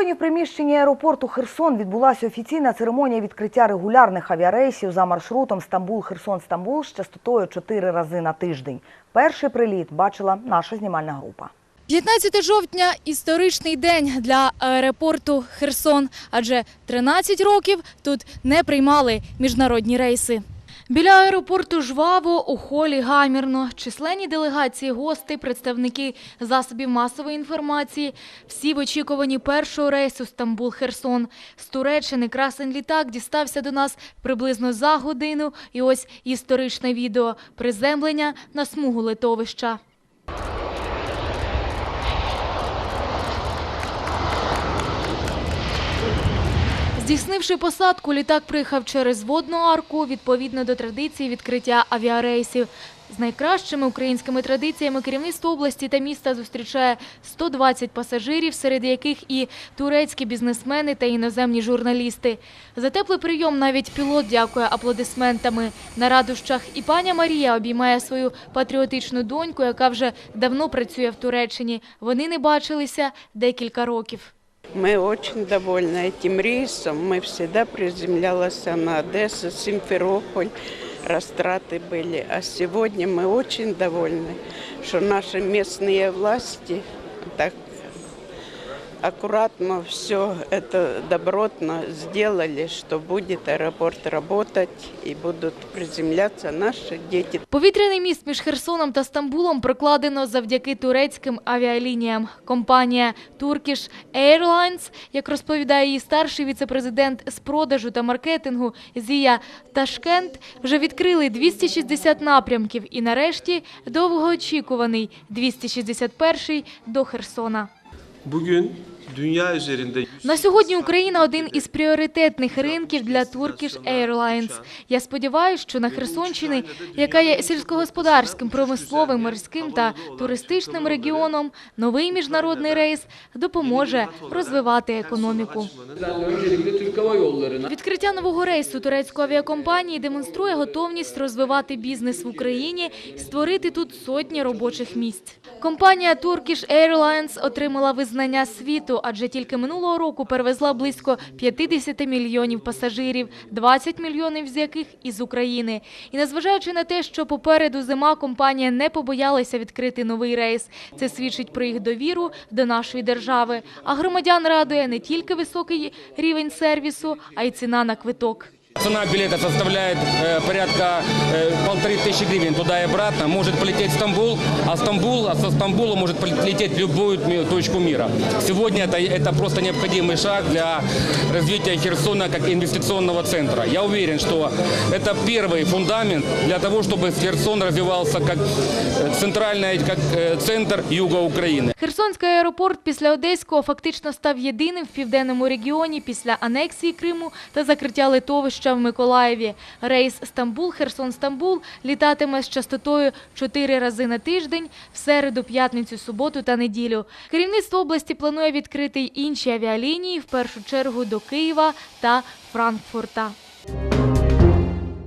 Сьогодні в приміщенні аеропорту Херсон відбулася офіційна церемонія відкриття регулярних авіарейсів за маршрутом Стамбул-Херсон-Стамбул з частотою 4 рази на тиждень. Перший приліт бачила наша знімальна група. 15 жовтня – історичний день для аеропорту Херсон, адже 13 років тут не приймали міжнародні рейси. Біля аеропорту жваво, у холі гамірно. Численні делегації гостей, представники засобів масової інформації. Всі в очікуванні першого рейсу Стамбул-Херсон. З Туреччини красень літак дістався до нас приблизно за годину. І ось історичне відео – приземлення на смугу литовища. Здійснивши посадку, літак приїхав через водну арку відповідно до традиції відкриття авіарейсів. З найкращими українськими традиціями керівництво області та міста зустрічає 120 пасажирів, серед яких і турецькі бізнесмени та іноземні журналісти. За теплий прийом навіть пілот дякує аплодисментами. На радощах і паня Марія обіймає свою патріотичну доньку, яка вже давно працює в Туреччині. Вони не бачилися декілька років. Мы очень довольны этим рейсом. Мы всегда приземлялась на Одессу, Симферополь. Растраты были. А сегодня мы очень довольны, что наши местные власти так аккуратно все это добротно сделали, что будет аэропорт работать и будут приземляться наши дети. Повітряний міст між Херсоном та Стамбулом прокладено завдяки турецьким авіалініям. Компанія Turkish Airlines, як розповідає її старший віцепрезидент з продажу та маркетингу Зія Ташкент, вже відкрили 260 напрямків і нарешті довгоочікуваний 261 до Херсона. Bugün dünya üzerinde На сьогодні Україна один із пріоритетних ринків для Turkish Airlines. Я сподіваюся, що на Херсонщині, яка є сільськогосподарським, промисловим, морським та туристичним регіоном, новий міжнародний рейс допоможе розвивати економіку. Відкриття нового рейсу турецької авіакомпанії демонструє готовність розвивати бізнес в Україні і створити тут сотні робочих місць. Компанія Turkish Airlines отримала визнання світу, адже тільки минулого року перевезла близько 50 мільйонів пасажирів, 20 мільйонів з яких із України. І незважаючи на те, що попереду зима, компанія не побоялася відкрити новий рейс. Це свідчить про їх довіру до нашої держави. А громадян радує не тільки високий рівень сервісу, а й ціна на квиток. Цена билета составляет э, порядка э, полторы тысячи гривен туда и обратно. Может полететь в Стамбул, а Стамбул, а со Стамбула может полететь в любую ми- точку мира. Сегодня это, это просто необходимый шаг для развития Херсона как инвестиционного центра. Я уверен, что это первый фундамент для того, чтобы Херсон развивался как э, центральный как, э, центр юга Украины. Херсонський аеропорт після Одеського фактично став єдиним в південному регіоні після анексії Криму та закриття литовища в Миколаєві. Рейс Стамбул-Херсон-Стамбул літатиме з частотою 4 рази на тиждень в середу, п'ятницю, суботу та неділю. Керівництво області планує відкрити й інші авіалінії, в першу чергу до Києва та Франкфурта.